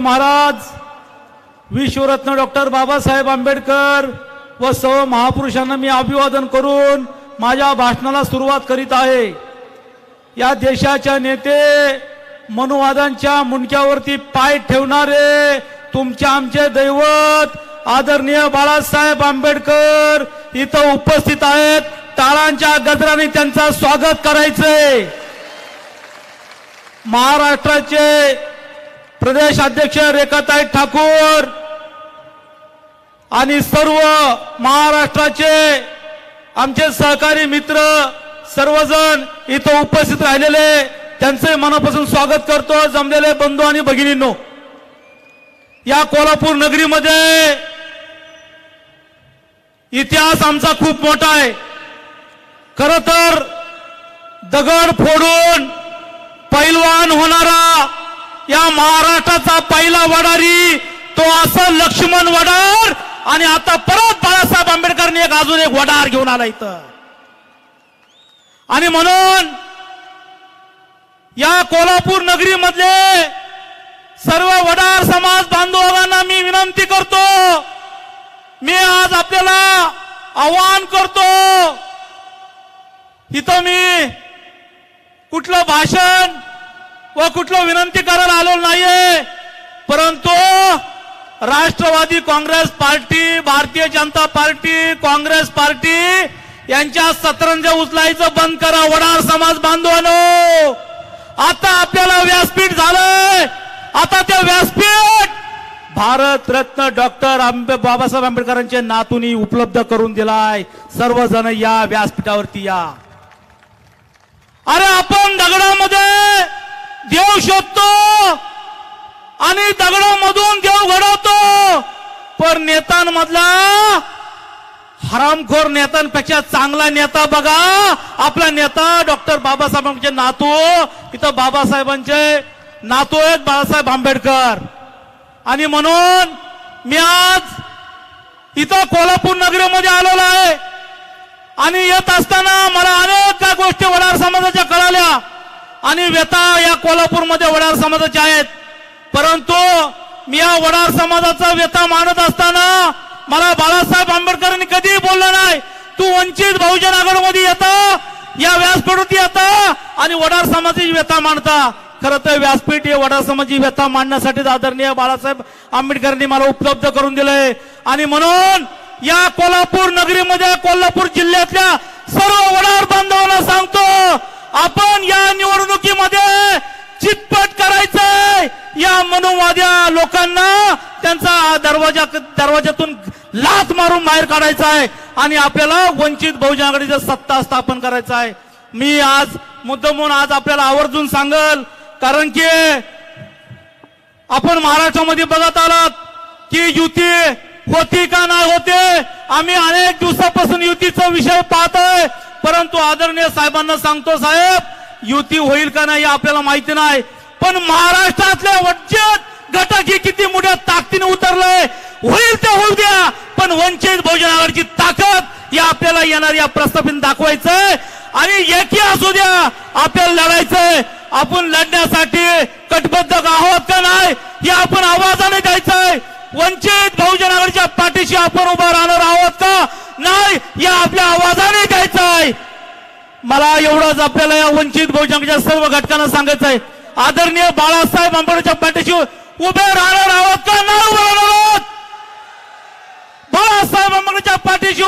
महाराज विश्वरत्न डॉक्टर बाबासाहेब आंबेडकर व सर्व महापुरुषांना मी अभिवादन करून माझ्या भाषणाला सुरुवात करीत आहे. या देशाच्या नेते मनुवादांच्या मुंडक्यावरती पाय ठेवणारे तुमचे आमचे दैवत आदरणीय बाळासाहेब आंबेडकर इथं उपस्थित आहेत. टाळांच्या गजराने त्यांचा स्वागत करायचंय. महाराष्ट्राचे प्रदेश अध्यक्ष रेखाताई ठाकूर आणि सर्व महाराष्ट्राचे आमचे सहकारी मित्र सर्वजण इथं उपस्थित राहिलेले त्यांचे मनापासून स्वागत करतो जमलेले बंधू आणि भगिनींनो. या कोल्हापूर नगरीमध्ये इतिहास आमचा खूप मोठा आहे. खर तर दगड फोडून पैलवान होणारा या महाराष्ट्राचा पहिला वडारी तो असं लक्ष्मण वडार आणि आता परत बाळासाहेब आंबेडकरने एक अजून एक वडार घेऊन आला इथं. आणि म्हणून या कोल्हापूर नगरीमधले सर्व वडार समाज बांधवांना मी विनंती करतो मी आज आपल्याला आवाहन करतो इथं मी कुठलं भाषण व कुठलं विनंती करायला आलो नाहीये. परंतु Rashtrawadi Congress party Bharatiya Janata party Congress party यांच्या सतरंज उचलायचं बंद करा वडार समाज बांधवानो. आता आपल्याला व्यासपीठ झालंय. आता ते व्यासपीठ भारतरत्न डॉक्टर आंबे बाबासाहेब आंबेडकरांचे नातूनी उपलब्ध करून दिलाय. सर्वजण या व्यासपीठावरती या. अरे आपण दगडामध्ये देव शोधतो आणि दगडामधून देव घडवतो. पण नेत्यांमधला हरामखोर नेत्यांपेक्षा चांगला नेता बघा. आपला नेता डॉक्टर बाबासाहेबांचे नातू इथं बाबासाहेबांचे नातू आहेत बाळासाहेब आंबेडकर. आणि म्हणून मी आज इथं कोल्हापूर नगरीमध्ये आलेलो आहे. आणि येत असताना मला अनेक गोष्टी वडार समाजाच्या कळाल्या. आणि व्यथा या कोल्हापूरमध्ये वडार समाजाच्या आहेत. परंतु मी या वडार समाजाचा व्यथा मानत असताना मला बाळासाहेब आंबेडकरांनी कधीही बोललं नाही. तू वंचित बहुजन आघाडीमध्ये येता या व्यासपीठावरती येता आणि वडार समाजाची व्यथा मांडता. खरं तर व्यासपीठ हे वडार समाजाची व्यथा मांडण्यासाठीच आदरणीय बाळासाहेब आंबेडकरांनी मला उपलब्ध करून दिलंय. आणि म्हणून या कोल्हापूर नगरीमध्ये कोल्हापूर जिल्ह्यातल्या सर्व वडार बांधवांना सांगतो आपण या निवडणुकीमध्ये चितपट करायचंय. या मनोवाद्या लोकांना त्यांचा दरवाजा दरवाजातून लाच मारून बाहेर काढायचा आहे आणि आपल्याला वंचित बहुजन आघाडीचं सत्ता स्थापन करायचं आहे मी आज मुद्दामून आज आपल्याला आवर्जून सांगल कारण की आपण महाराष्ट्रामध्ये बघत आलात की युती होती का नाही होते? आम्ही अनेक दिवसापासून युतीचा विषय पाहतोय. परंतु आदरणीय साहेबांना सांगतो साहेब युती होईल का नाही आपल्याला माहिती नाही. पण महाराष्ट्रातल्या वंचित घटक ही किती मोठ्या ताकदीने उतरलंय. होईल ते होऊ द्या पण वंचित बहुजन आघाडीची ताकद या आपल्याला येणार या प्रस्थापित दाखवायचंय. आणि एकी असू द्या आपल्याला लढायचंय. आपण लढण्यासाठी कटबद्ध आहोत का नाही हे आपण आवाजाने द्यायचंय. वंचित बहुजन आघाडीच्या पाठीशी आपण उभा राहणार या आपल्या आवाजाने द्यायचंय. मला एवढंच आपल्याला या वंचित बहुजनाच्या सर्व घटकांना सांगायचं आहे आदरणीय बाळासाहेब आंबेडकरच्या पाठीशी उभे राहणार आहोत का? नाही उभे राहणार आहोत. बाळासाहेब आंबेडकरच्या पाठीशी